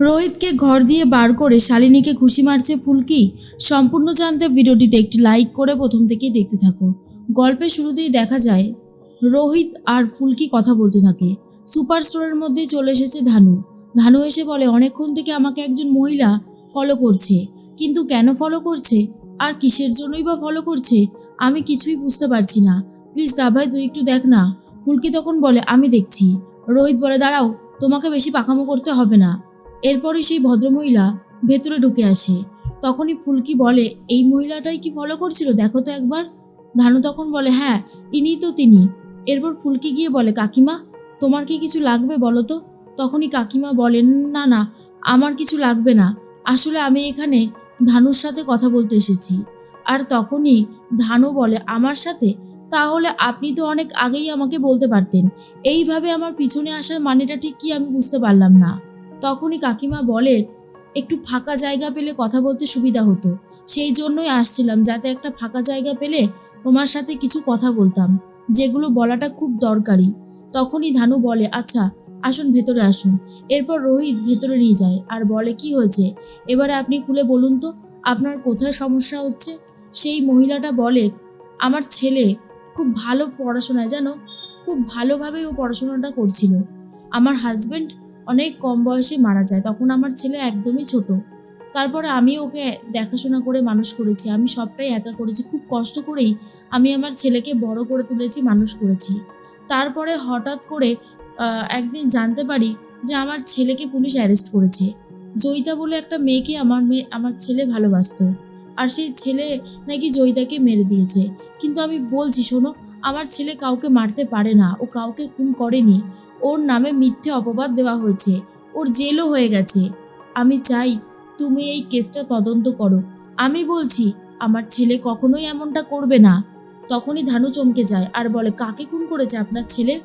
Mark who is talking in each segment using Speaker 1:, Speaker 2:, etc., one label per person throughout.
Speaker 1: রোহিতকে ঘর দিয়ে বার করে শালিনীকে খুশি মারছে ফুলকি। সম্পূর্ণ জানতে ভিডিওটিতে একটি লাইক করে প্রথম থেকেই দেখতে থাকো। গল্পের শুরুতেই দেখা যায়, রোহিত আর ফুলকি কথা বলতে থাকে। সুপার স্টোরের মধ্যেই চলে এসেছে ধানু। ধানু এসে বলে, অনেকক্ষণ থেকে আমাকে একজন মহিলা ফলো করছে। কিন্তু কেন ফলো করছে? আর কিসের জন্যই বা ফলো করছে? আমি কিছুই বুঝতে পারছি না। প্লিজ দাভাই, তুই একটু দেখ না। ফুলকি তখন বলে, আমি দেখছি। রোহিত বলে, দাঁড়াও, তোমাকে বেশি পাকামো করতে হবে না। এরপরই সেই ভদ্রমহিলা ভেতরে ঢুকে আসে। তখনই ফুলকি বলে, এই মহিলাটাই কি ফলো করছিল? দেখো তো একবার। ধানু তখন বলে হ্যাঁ ইনি তো তিনি। এরপর ফুলকি গিয়ে বলে, কাকিমা, তোমার কি কিছু লাগবে বলো তো? তখনই কাকিমা বলেন না না, আমার কিছু লাগবে না। আসলে আমি এখানে ধানুর সাথে কথা বলতে এসেছি। আর তখনই ধানু বলে, আমার সাথে? তাহলে আপনি তো অনেক আগেই আমাকে বলতে পারতেন। এইভাবে আমার পিছনে আসার মানেটা ঠিক কি আমি বুঝতে পারলাম না। তখনই কাকিমা বলে, একটু ফাঁকা জায়গা পেলে কথা বলতে সুবিধা হতো। সেই জন্যই আসছিলাম, যাতে একটা ফাঁকা জায়গা পেলে তোমার সাথে কিছু কথা বলতাম, যেগুলো বলাটা খুব দরকারি। তখনই ধানু বলে আচ্ছা আসুন ভেতরে আসুন। এরপর রোহিত ভেতরে নিয়ে যায় আর বলে, কি হয়েছে? এবারে আপনি খুলে বলুন তো, আপনার কোথায় সমস্যা হচ্ছে? সেই মহিলাটা বলে, আমার ছেলে খুব ভালো পড়াশোনায়, জানো? খুব ভালোভাবে ও পড়াশোনাটা করছিল। আমার হাজবেন্ড অনেক কম বয়সে মারা যায়। তখন আমার ছেলে একদমই ছোট। তারপরে আমি ওকে দেখাশোনা করে মানুষ করেছি। আমি সবটাই একা করেছি। খুব কষ্ট করেই আমি আমার ছেলেকে বড় করে তুলেছি, মানুষ করেছি। তারপরে হঠাৎ করে একদিন জানতে পারি যে আমার ছেলেকে পুলিশ অ্যারেস্ট করেছে। জয়িতা বলে একটা মেয়েকে আমার মেয়ে আমার ছেলে ভালোবাসতো। আর সেই ছেলে নাকি জয়িতাকে মেরে দিয়েছে। কিন্তু আমি বলছি, শোনো, আমার ছেলে কাউকে মারতে পারে না। ও কাউকে খুন করেনি। ওর নামে মিথ্যে অপবাদ দেওয়া হয়েছে। ওর জেলও হয়ে গেছে। আমি চাই তুমি এই কেসটা তদন্ত করো। আমি বলছি, আমার ছেলে কখনোই এমনটা করবে না। তখনই ধানু চমকে যায় আর বলে, কাকে খুন করেছে আপনার ছেলে?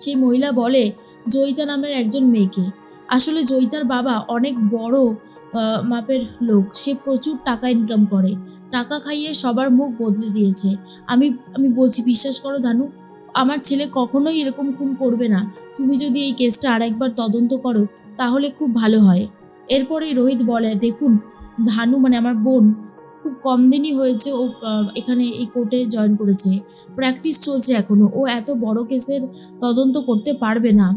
Speaker 1: সেই মহিলা বলে, জয়িতা নামের একজন মেয়েকে। আসলে জয়িতার বাবা অনেক বড় মাপের লোক। সে প্রচুর টাকা ইনকাম করে। টাকা খাইয়ে সবার মুখ বদলে দিয়েছে। আমি আমি বলছি, বিশ্বাস করো ধানু আমার ছেলে কখনোই এরকম খুন করবে না। তুমি যদি এই কেসটা আরেকবার তদন্ত করো, তাহলে খুব ভালো হয়। এরপরে রোহিত বলে, দেখুন ধানু মানে আমার বোন, খুব কম দিনই হয়েছে ও এখানে এই কোর্টে জয়েন করেছে। প্র্যাকটিস চলছে এখনও। ও এত বড় কেসের তদন্ত করতে পারবে না।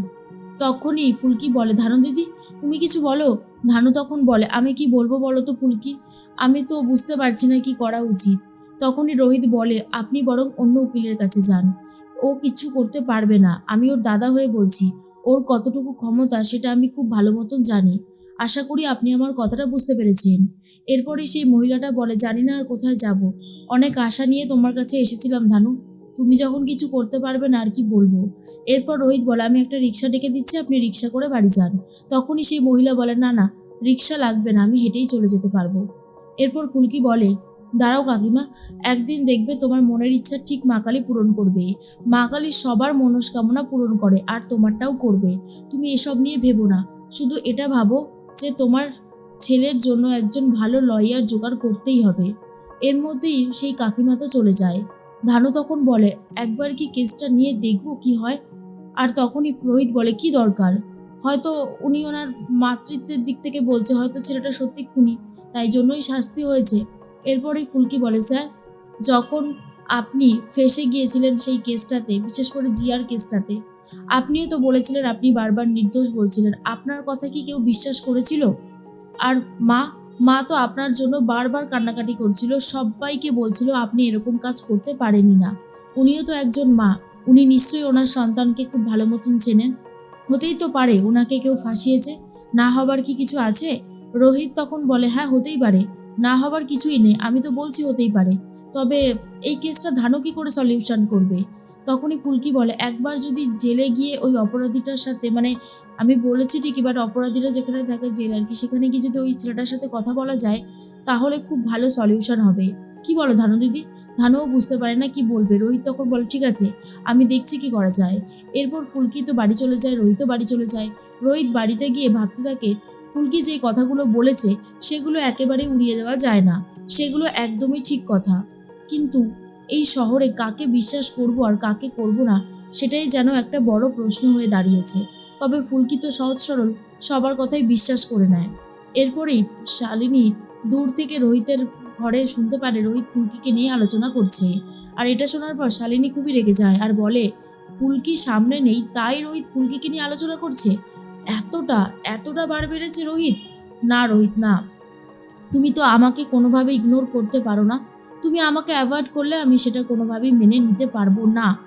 Speaker 1: তখনই ফুলকি বলে, ধানু দিদি, তুমি কিছু বলো? ধানু তখন বলে, আমি কি বলব বলো তো ফুলকি আমি তো বুঝতে পারছি না কি করা উচিত। তখনই রোহিত বলে, আপনি বরং অন্য উকিলের কাছে যান। ও কিছু করতে পারবে না। আমি ওর দাদা হয়ে বলছি, ওর কতটুকু ক্ষমতা সেটা আমি খুব ভালো মতন জানি। আশা করি আপনি আমার কথাটা বুঝতে পেরেছেন। এরপরে সেই মহিলাটা বলে, জানি না আর কোথায় যাব। অনেক আশা নিয়ে তোমার কাছে এসেছিলাম ধানু। তুমি যখন কিছু করতে পারবে না আর কি বলব? এরপর রোহিত বলে, আমি একটা রিক্সা ডেকে দিচ্ছি, আপনি রিক্সা করে বাড়ি যান। তখনই সেই মহিলা বলে, না না, রিক্সা লাগবে না, আমি হেঁটেই চলে যেতে পারব। এরপর কুলকি বলে দাঁড়াও কাকিমা, একদিন দেখবে তোমার মনের ইচ্ছা ঠিক মা কালী পূরণ করবে মা কালী সবার মনস্কামনা পূরণ করে আর তোমারটাও করবে। তুমি এসব নিয়ে ভেবো না। শুধু এটা ভাবো যে তোমার ছেলের জন্য একজন ভালো লয়ার জোগাড় করতেই হবে। এর মধ্যেই সেই কাকিমা তো চলে যায়। ধানু তখন বলে, একবার কি কেসটা নিয়ে দেখব কি হয়? আর তখনই পুরোহিত বলে, কি দরকার? হয়তো উনি ওনার মাতৃত্বের দিক থেকে বলছে, হয়তো ছেলেটা সত্যি খুনি, তাই জন্যই শাস্তি হয়েছে। এরপরেই ফুলকি বলে, স্যার, যখন আপনি ফেসে গিয়েছিলেন সেই কেসটাতে, বিশেষ করে জিয়ার কেসটাতে, আপনিও তো বলেছিলেন, আপনি বারবার নির্দোষ বলছিলেন। আপনার কথা কি কেউ বিশ্বাস করেছিল? আর মা মা তো আপনার জন্য বারবার কান্নাকাটি করছিল, সবাইকে বলছিল আপনি এরকম কাজ করতে পারেনি না। উনিও তো একজন মা, উনি নিশ্চয়ই ওনার সন্তানকে খুব ভালো মতন চেনেন। হতেই তো পারে ওনাকে কেউ ফাঁসিয়েছে, না হবার কি কিছু আছে? রোহিত তখন বলে হ্যাঁ হতেই পারে। না হবার কিছুই নেই, আমি তো বলছি হতেই পারে। তবে এই কেসটা ধানও কি করে সলিউশন করবে? তখনই পুলকি বলে, একবার যদি জেলে গিয়ে ওই অপরাধীটার সাথে মানে আমি বলেছি ঠিক এবার অপরাধীরা যেখানে থাকে জেল, আর কি সেখানে গিয়ে যদি ওই ছেলেটার সাথে কথা বলা যায়, তাহলে খুব ভালো সলিউশন হবে। কি বলো ধানু দিদি? ধানুও বুঝতে পারে না কি বলবে। রোহিত তখন বলে, ঠিক আছে, আমি দেখছি কি করা যায়। এরপর ফুলকি তো বাড়ি চলে যায়, রোহিতও বাড়ি চলে যায়। রোহিত বাড়িতে গিয়ে ভাবতে থাকে, ফুলকি যে কথাগুলো বলেছে, সেগুলো একেবারে উড়িয়ে দেওয়া যায় না। সেগুলো একদমই ঠিক কথা। কিন্তু এই শহরে কাকে বিশ্বাস করব আর কাকে করব না, সেটাই যেন একটা বড় প্রশ্ন হয়ে দাঁড়িয়েছে। তবে ফুলকি তো সহজ সরল, সবার কথাই বিশ্বাস করে নেয়। এরপরেই শালিনী দূর থেকে রোহিতের ঘরে শুনতে পারে রোহিত ফুলকিকে নিয়ে আলোচনা করছে। আর এটা শোনার পর শালিনী খুবই রেগে যায় আর বলে, ফুলকি সামনে নেই, তাই রোহিত ফুলকিকে নিয়ে আলোচনা করছে? এতটা এতটা বার বেড়েছে রোহিত? না রোহিত, না। তুমি তো আমাকে কোনোভাবে ইগনোর করতে পারো না। তুমি আমাকে অ্যাভয়েড করলে আমি সেটা কোনোভাবেই মেনে নিতে পারব না।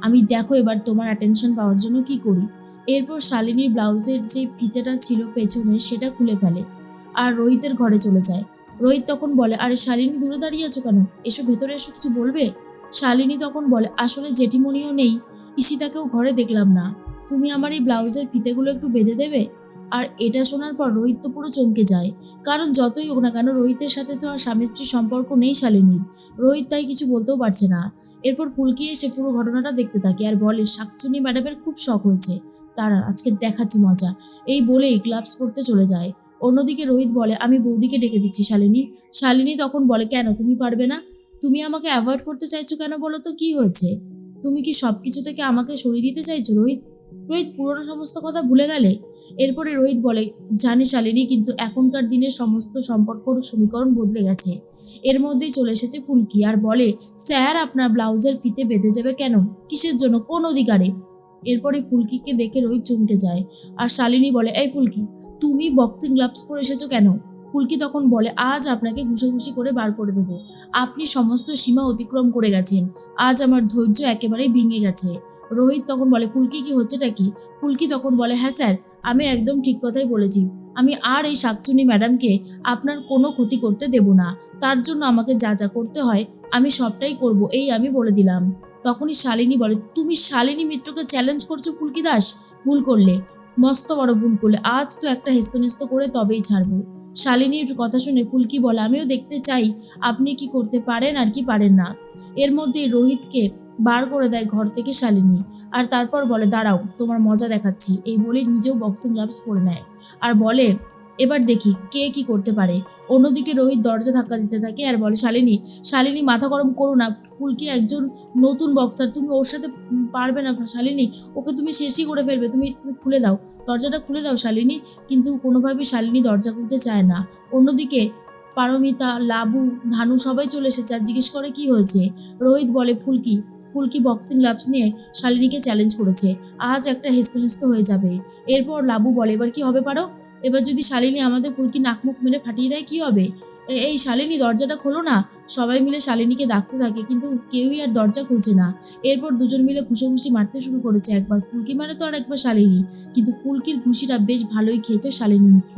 Speaker 1: আমি দেখো এবার তোমার অ্যাটেনশন পাওয়ার জন্য কি করি। এরপর শালিনীর ব্লাউজের যে ফিতেটা ছিল পেছনে সেটা খুলে ফেলে আর রোহিতের ঘরে চলে যায়। রোহিত তখন বলে, আরে শালিনী, দূরে দাঁড়িয়ে আছো কেন? এসো ভেতরে এসো, কিছু বলবে? শালিনী তখন বলে, আসলে জেঠিমণিও নেই। ঈশিতাকেও ঘরে দেখলাম না। তুমি আমার এই ব্লাউজের ফিতেগুলো একটু বেঁধে দেবে? আর এটা শোনার পর রোহিত তো পুরো চমকে যায়। কারণ যতই হোক না কেন রোহিতের সাথে তো আর স্বামী স্ত্রীর সম্পর্ক নেই শালিনীর। রোহিত তাই কিছু বলতেও পারছে না। এরপর পুলকি এসে পুরো ঘটনাটা দেখতে থাকে আর বলে শাকচুনি ম্যাডামের খুব শখ হয়েছে। তারা, আজকে দেখাচ্ছি মজা। এই বলেই গ্লাভস পরতে চলে যায়। অন্যদিকে রোহিত বলে, আমি বৌদিকে ডেকে দিচ্ছি শালিনী। শালিনী তখন বলে, কেন, তুমি পারবে না? তুমি আমাকে অ্যাভয়েড করতে চাইছো কেন বলো তো? কি হয়েছে? তুমি কি সব কিছু থেকে আমাকে সরিয়ে দিতে চাইছো রোহিত? রোহিত পুরনো সমস্ত কথা ভুলে গেলে? এরপরে রোহিত বলে, জানি শালিনী, কিন্তু এখনকার দিনের সমস্ত সম্পর্কর সমীকরণ বদলে গেছে। এর মধ্যেই চলে এসেছে ফুলকি আর বলে, স্যার, আপনার ব্লাউজের ফিতে বেঁধে যাবে কেন? কিসের জন্য? কোন অধিকারে? এরপরে ফুলকিকে দেখে রোহিত চমকে যায়। আর শালিনী বলে, এই ফুলকি, তুমি বক্সিং গ্লাভস পরে এসেছ কেন? ফুলকি তখন বলে, আজ আপনাকে ঘুষোঘুষি করে বার করে দেবো। আপনি সমস্ত সীমা অতিক্রম করে গেছেন। আজ আমার ধৈর্য একেবারেই ভেঙে গেছে। রোহিত তখন বলে, ফুলকি কি হচ্ছেটা কি? ফুলকি তখন বলে হ্যাঁ স্যার, আমি একদম ঠিক কথাই বলেছি। আমি আর এই শাকচুনি ম্যাডামকে আপনার কোনো ক্ষতি করতে দেব না। তার জন্য আমাকে যা যা করতে হয়, আমি সবটাই করব, এই আমি বলে দিলাম। তখনই শালিনী বলে, তুমি শালিনী মিত্রকে চ্যালেঞ্জ করছ ফুলকি দাস? ভুল করলে। মস্ত বড় ভুল করলে। আজ তো একটা হেস্তনেস্ত করে তবেই ছাড়বো। শালিনীর কথা শুনে ফুলকি বলে, আমিও দেখতে চাই, আপনি কি করতে পারেন আর কি পারেন না। এর মধ্যে রোহিতকে বার করে দেয় ঘর থেকে শালিনী। আর তারপর বলে, দাঁড়াও, তোমার মজা দেখাচ্ছি। এই বলে নিজেও বক্সিং গ্লাভস পরে নেয়। আর বলে, এবার দেখি কে কি করতে পারে। অন্যদিকে রোহিত দরজা ধাক্কা দিতে থাকে আর বলে, শালিনী শালিনী, মাথা গরম করো না। ফুলকি একজন নতুন বক্সার তুমি ওর সাথে পারবে না। শালিনী, ওকে তুমি শেষই করে ফেলবে। তুমি তুমি খুলে দাও। দরজাটা খুলে দাও, শালিনী। কিন্তু কোনোভাবেই শালিনী দরজা খুলতে চায় না। অন্যদিকে পারমিতা, লাবু, ধানু সবাই চলে এসেছে আর জিজ্ঞেস করে, কি হয়েছে? রোহিত বলে, ফুলকি ফুলকি বক্সিং গ্লাভস নিয়ে শালিনীকে চ্যালেঞ্জ করেছে। আজ একটা হেস্তনেস্ত হয়ে যাবে। এরপর লাবু বলে, এবার কি হবে পারো? এবার যদি শালিনী আমাদের ফুলকি নাকমুখ মেরে ফাটিয়ে দেয়, কি হবে? এই শালিনী দরজাটা খোলো না। সবাই মিলে শালিনীকে ডাকতে থাকে, কিন্তু কেউই আর দরজা খুলছে না। এরপর দুজন মিলে ঘুষোঘুষি মারতে শুরু করেছে। একবার ফুলকি মারে তো আর একবার শালিনী। কিন্তু ফুলকির ঘুষিটা বেশ ভালোই খেয়েছে শালিনী মিত্র।